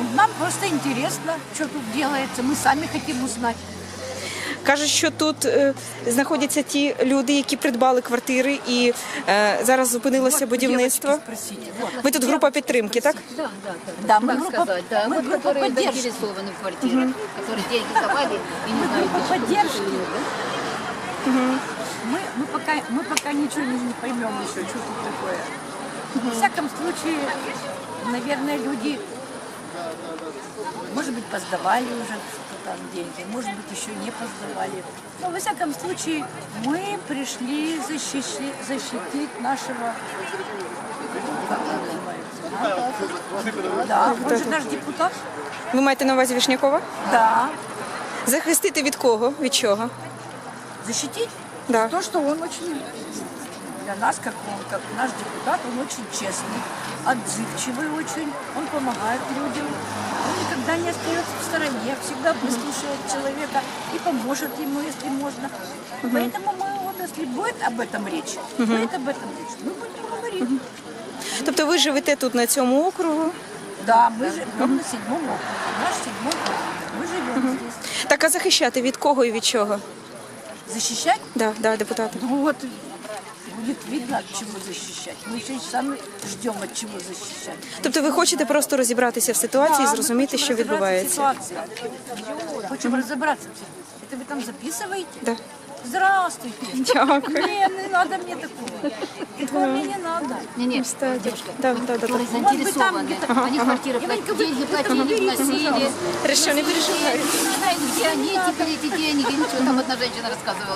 Ну, нам просто интересно, что тут делается. Мы сами хотим узнать. Кажуть, що тут е, знаходяться ті люди, які придбали квартири, і е, зараз зупинилося Вот у будівництво. девочки спросите. Вот. Ви тут група підтримки, так? Да, да, да. Да, мы так группа- сказать, да. мы Вот группа которые поддержки. заинтересованы в квартирах, которые деньги давали и не знают, группа где поддержки. живут, да? Мы, мы, пока, мы пока ничего не, не поймем еще, что тут такое. Во всяком случае, наверное, люди, может быть, поздавали уже что там деньги, может быть, еще не поздавали. Но, во всяком случае, мы пришли защищи- защитить нашего... как он называется, а? Да, он же наш депутат. Ви маєте на увазі Вішнякова? Да. Захистити від кого? Від чого? защитить Да. то, что он очень для нас, как он, как наш депутат, он очень честный, отзывчивый очень, он помогает людям, он никогда не остается в стороне, всегда выслушает человека и поможет ему, если можно. Поэтому мы, вот, если будет об этом речь, будет об этом речь, мы будем говорить. Тобто ви живете тут на цьому округу? Да, мы живем на седьмом округе, наш седьмой округ, мы живем здесь. Так а захищати від кого і від чого? Защищать Да, да, депутати. Ну вот будет видно, от чего защищать. Мы еще и сами ждем, от чего защищать. Тобто ви хочете просто розібратися в ситуації, Да, зрозуміти, мы що хотим відбувається. разобраться в ситуации. Хочем разобраться в ситуации. Это вы там записываете? Да. Здравствуйте. Дякую. Не, не надо мне такого. Такого мне не надо. Не, не, Да, девушка, да, да, да, да. которые Вот вы там заинтересованы. где-то- Они квартиры платили, деньги платили, вносили. Хорошо, не переживай. Не знаю, где они теперь эти деньги. Ничего, там одна женщина рассказывала.